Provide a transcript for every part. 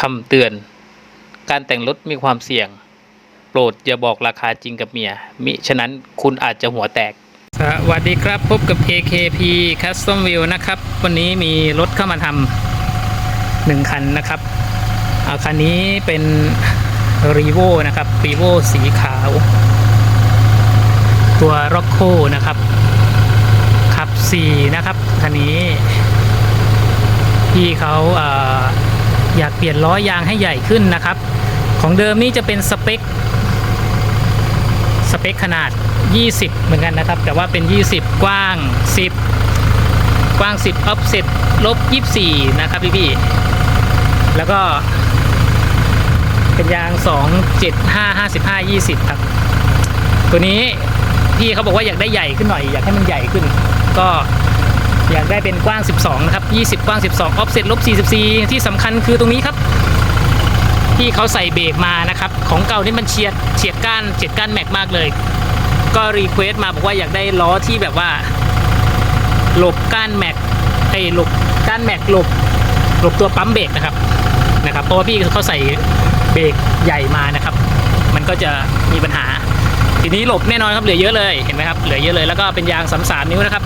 คำเตือน การแต่งรถมีความเสี่ยง โปรดอย่าบอกราคาจริงกับเมีย มิฉะนั้นคุณอาจจะหัวแตก สวัสดีครับพบกับ AKP Custom View นะครับ วันนี้มีรถเข้ามาทำหนึ่งคันนะครับอาคันนี้เป็น r e v o นะครับ r e v o สีขาว ตัว r o c c o นะครับขับ 4 นะครับคันนี้พี่เขาเออ อยากเปลี่ยนล้อยางให้ใหญ่ขึ้นนะครับ ของเดิมนี่จะเป็นสเปคสเปคขนาด 20 เหมือนกันนะครับ แต่ว่าเป็น 20 กว้าง 10 กว้าง 10 offset ลบ 24 นะครับพี่พี่ๆแล้วก็ เป็นยาง 2 7 5 55 20 ครับ ตัวนี้พี่เขาบอกว่าอยากได้ใหญ่ขึ้นหน่อย อยากให้มันใหญ่ขึ้น ก็ อยากได้เป็นกว้าง 12 นะครับ 20 กว้าง 12 offset ลบ 44 ที่สำคัญคือตรงนี้ครับ ที่เขาใส่เบรกมานะครับ ของเก่านี่มันเฉียดเฉียดก้านเฉียดก้านแม็กมากเลย ก็รีเควสต์มาบอกว่าอยากได้ล้อที่แบบว่า หลบก้านแม็กไอ้หลบก้านแม็กหลบหลบตัวปั๊มเบรกนะครับนะครับเพราะว่าพี่เขาใส่เบรกใหญ่มานะครับ มันก็จะมีปัญหา ทีนี้หลบแน่นอนครับเหลือเยอะเลยเห็นไหมครับเหลือเยอะเลยแล้วก็เป็นยาง33นิ้วนะครับ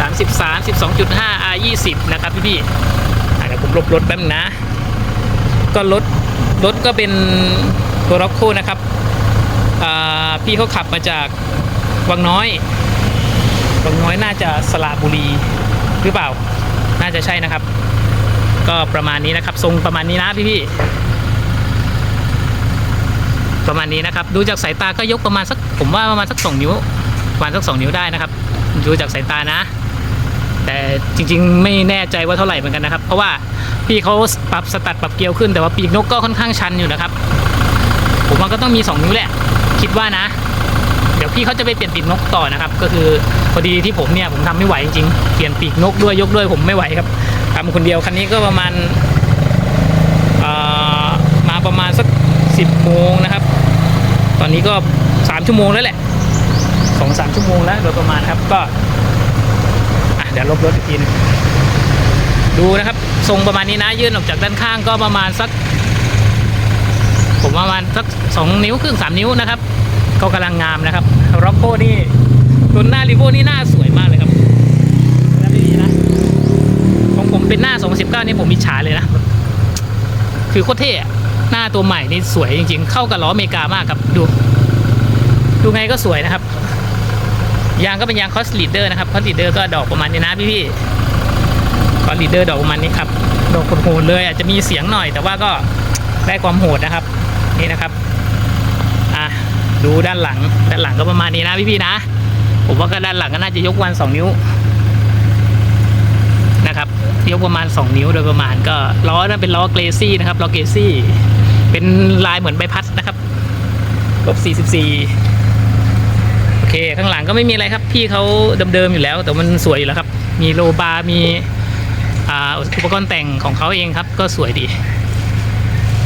33 12.5 R 20นะครับพี่พี่ๆอะเดี๋ยวผมลบรถแป๊บนึงนะ ก็รถรถก็เป็นตัวร็อกโคนะครับพี่เขาขับมาจากวังน้อยวังน้อยน่าจะสระบุรีหรือเปล่า น่าจะใช่นะครับ ก็ประมาณนี้นะครับ ทรงประมาณนี้นะพี่พี่ประมาณนี้นะครับ ดูจากสายตาก็ยกประมาณสักผมว่าประมาณสักสองนิ้วประมาณสักสองนิ้วได้นะครับ ดูจากสายตานะ แต่จริงๆ ไม่แน่ใจว่าเท่าไหร่เหมือนกันนะครับ เพราะว่าพี่เขาปรับสตัดปรับเกลียวขึ้นแต่ว่าปีกนกก็ค่อนข้างชันอยู่นะครับ ผมว่าก็ต้องมี 2 นิ้วแหละ คิดว่านะ เดี๋ยวพี่เขาจะไปเปลี่ยนปีกนกต่อนะครับ ก็คือพอดีที่ผมเนี่ยผมทำไม่ไหวจริงๆเปลี่ยนปีกนกด้วยยกด้วยผมไม่ไหวครับทำคนเดียวคันนี้ก็ประมาณมาประมาณสัก10โมงนะครับ ตอนนี้ก็3ชั่วโมงแล้วแหละสองสามชั่วโมงแล้วโดยประมาณครับก็ เดี๋ยวลบรถอีกทีนึงดูนะครับ ทรงประมาณนี้นะยื่นออกจากด้านข้างก็ประมาณสัก ผมประมาณสักสองนิ้วครึ่งสามนิ้วนะครับ ก็กำลังงามนะครับร็อกโก้นี่ตัวหน้าริโวนี่หน้าสวยมากเลยครับแล้วดีนะของผมเป็นหน้า 2019 นี่ผมมิจฉาเลยนะ คือโคตรเท่หน้าตัวใหม่นี่สวยจริง ๆ เข้ากับล้ออเมริกามากครับดู ดูไงก็สวยนะครับ ยางก็เป็นยางคอสลีดเดอร์นะครับคอสลีดเดอร์ก็ดอกประมาณนี้นะพี่พี่คอสลีดเดอร์ดอกประมาณนี้ครับดอกโหดเลยอาจจะมีเสียงหน่อย แต่ว่าก็ได้ความโหดนะครับ นี่นะครับอะดูด้านหลังด้านหลังก็ประมาณนี้นะพี่พี่นะ ผมว่าก็ด้านหลังก็น่าจะยกวันสองนิ้วนะครับยกประมาณ 2 นิ้วโดยประมาณก็ล้อนั้นเป็นล้อเกรซี่นะครับล้อเกรซี่ เป็นลายเหมือนใบพัดนะครับลบ44 เค ข้างหลังก็ไม่มีอะไรครับ พี่เขาเดิมๆอยู่แล้ว แต่มันสวยอยู่แล้วครับ มีโลบาร์มีอุปกรณ์แต่งของเขาเองครับ ก็สวยดี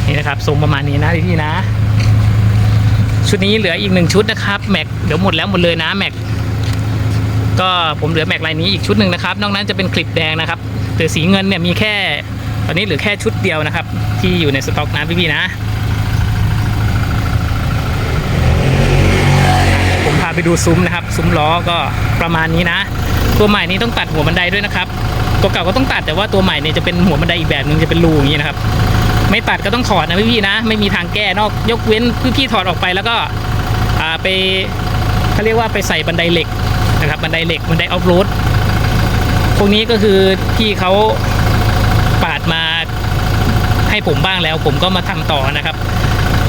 นี่นะครับทรงประมาณนี้นะพี่นะ ชุดนี้เหลืออีกหนึ่งชุดนะครับแม็กเดี๋ยวหมดแล้วหมดเลยนะแม็กก็ผมเหลือแม็กลายนี้อีกชุดหนึ่งนะครับ นอกนั้นจะเป็นคลิปแดงนะครับแต่สีเงินเนี่ยมีแค่ ตอนนี้เหลือแค่ชุดเดียวนะครับ ที่อยู่ในสต็อกนะพี่ๆนะ ผมพา ไปดูซุ้มนะครับ ซุ้มล้อก็ประมาณนี้นะ ตัวใหม่นี้ต้องตัดหัวบันไดด้วยนะครับ ตัวเก่าก็ต้องตัดแต่ว่าตัวใหม่เนี่ยจะเป็นหัวบันไดอีกแบบหนึงจะเป็นรูอย่างนี้นะครับ ไม่ตัดก็ต้องถอดนะพี่ๆนะ ไม่มีทางแก้นอกยกเว้นพี่ๆถอดออกไปแล้วก็ไปเขาเรียกว่าไปใส่บันไดเหล็กนะครับบันไดเหล็กบันไดออฟโรดพวกนี้ก็คือพี่เขาปาดมาให้ผมบ้างแล้ว ผมก็มาทำต่อนะครับ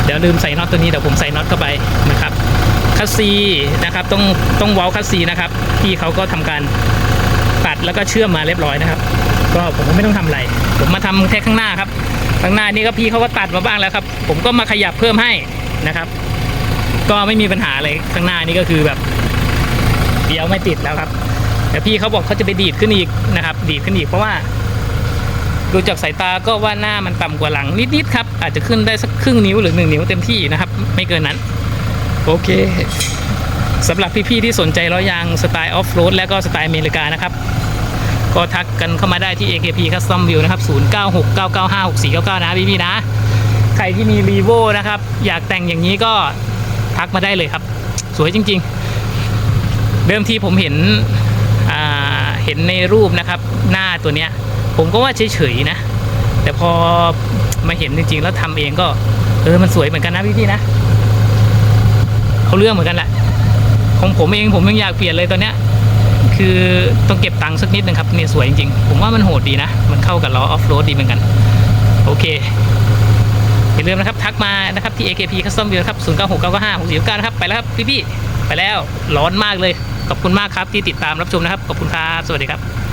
เดี๋ยวลืมใส่น็อตตัวนี้เดี๋ยวผมใส่น็อตเข้าไปนะครับ คัสซีนะครับต้องต้องเว้าคัสซีนะครับพี่เขาก็ทำการตัดแล้วก็เชื่อมมาเรียบร้อยนะครับ ก็ผมก็ไม่ต้องทำอะไร ผมมาทำแค่ข้างหน้าครับ ข้างหน้านี่ก็พี่เขาก็ตัดมาบ้างแล้วครับ ผมก็มาขยับเพิ่มให้นะครับ ก็ไม่มีปัญหาเลยข้างหน้านี่ก็คือแบบเดียวไม่ติดแล้วครับ แต่พี่เขาบอกเขาจะไปดีดขึ้นอีกนะครับ ดีดขึ้นอีกเพราะว่าดูจากสายตาก็ว่าหน้ามันต่ำกว่าหลังนิดๆครับ อาจจะขึ้นได้สักครึ่งนิ้วหรือหนึ่งนิ้วเต็มที่นะครับ ไม่เกินนั้น โอเคสำหรับพี่ๆที่สนใจล้อยางสไตล์ออฟโรดและก็สไตล์อเมริกานะครับ ก็ทักกันเข้ามาได้ที่ AKP Custom View นะครับ 0969956499 นะพี่ๆนะ ใครที่มีรีโวนะครับ อยากแต่งอย่างนี้ก็ทักมาได้เลยครับ สวยจริงๆ เดิมทีผมเห็นเห็นในรูปนะครับ หน้าตัวเนี้ย ผมก็ว่าเฉยๆนะ แต่พอมาเห็นจริงๆ แล้วทำเองก็ เออมันสวยเหมือนกันนะพี่ๆนะ เขาเรื่องเหมือนกันแหละของผมเองผมยังอยากเปลี่ยนเลยตอนเนี้ยคือต้องเก็บตังค์สักนิดนึงครับเนี่ยสวยจริงๆ ผมว่ามันโหดดีนะ มันเข้ากับล้อออฟโรดดีเหมือนกัน โอเค อย่าลืมนะครับ ทักมานะครับที่ AKP Custom View ครับ0 9 6 9 9 5 6 4 9นะครับ ไปแล้วครับพี่ๆไปแล้วร้อนมากเลย ขอบคุณมากครับที่ติดตามรับชมนะครับ ขอบคุณครับ สวัสดีครับ